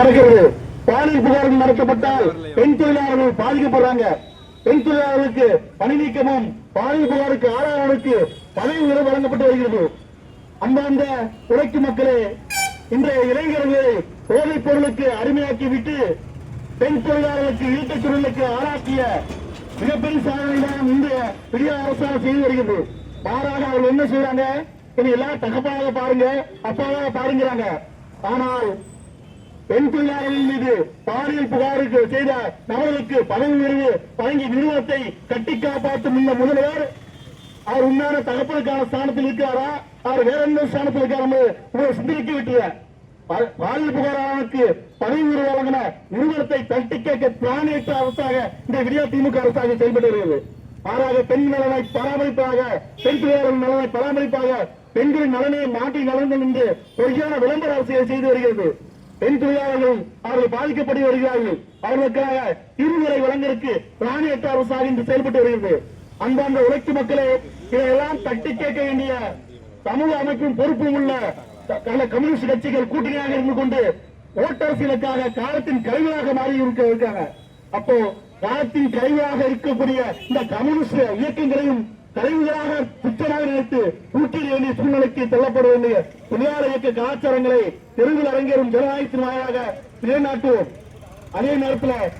நடக்கிறது பாலியல் புகார் நடத்தப்பட்டால் பெண் தொழிலாளர்கள் பாதிக்கப்படுறாங்க. பெண் தொழிலாளர்களுக்கு பணி நீக்கமும் பாலியல் புகாருக்கு ஆளானவருக்கு பதவி உயர்வு வழங்கப்பட்டு வருகிறது. அந்தந்த உழைக்கும் மக்களே இன்றைய இளைஞர்களை போதைப் பொருளுக்கு அடிமையாக்கி விட்டு பெண் தொழிலாளர்களுக்கு ஈட்டச் சூழலுக்கு ஆளாக்கிய மிகப்பெரிய சாதனை தான் இன்றைய பெரிய அரசாங்கம் செய்து வருகிறது. மாறாக அவர்கள் என்ன செய்யறாங்க இனி எல்லாம் தகப்பாக பாருங்க அப்பாவாக பாருங்கிறாங்க. ஆனால் பெண் தொழிலாளர்கள் மீது பாலியல் புகாருக்கு செய்த நபர்களுக்கு பதவி உயர்வு வழங்கி நிறுவனத்தை கட்டி காப்பாற்றும் இந்த முதல்வர். அவர் உண்மையான தகப்பனுக்கான ஸ்தானத்தில் இருக்கிறாரா? அவர் வேற எந்த ஸ்தானத்தில் இருக்காரு உங்களை சிந்தனைக்கு விட்டுற பாலியல் புகாராளனுக்கு பதவி உயர்வு வழங்கின நிறுவனத்தை தட்டி கேட்க பிராணியற்ற அரசாக இந்த விடியா திமுக அரசாக செயல்பட்டு வருகிறது மாறாக பெண் நலனை பராமரிப்பாக பெண் தொழிலாளர் நலனை பராமரிப்பாக பெண்களின் நலனை மாற்றி நலன்கள் என்று பொய்யான விளம்பர அரசியல் செய்து வருகிறது. பெண் தொழிலாளர்கள் அவர்கள் பாதிக்கப்பட்டு வருகிறார்கள். அவர்களுக்காக தீர்வுகளை வழங்கிற்கு பிராணியற்ற அரசாக இன்று செயல்பட்டு வருகிறது. அந்தந்த உழைக்கும் மக்களே இதையெல்லாம் தட்டி கேட்க வேண்டிய சமூக அமைப்பும் பொறுப்பும் உள்ள பல கம்யூனிஸ்ட் கட்சிகள் கூட்டணியாக இருந்து கொண்டு ஓட்டரசியலுக்காக காலத்தின் கழிவுகளாக மாறி இருக்க இருக்காங்க அப்போ காலத்தின் கழிவாக இருக்கக்கூடிய இந்த கம்யூனிஸ்ட் இயக்கங்களையும் கருவிகளாக குற்றமாக நினைத்து தூக்கிட வேண்டிய சூழ்நிலைக்கு தள்ளப்பட வேண்டிய தொழிலாளர் இயக்க கலாச்சாரங்களை தெருவில் அரங்கேறும் ஜனநாயகத்தின் வாயிலாக நிலைநாட்டுவோம். அதே நேரத்தில்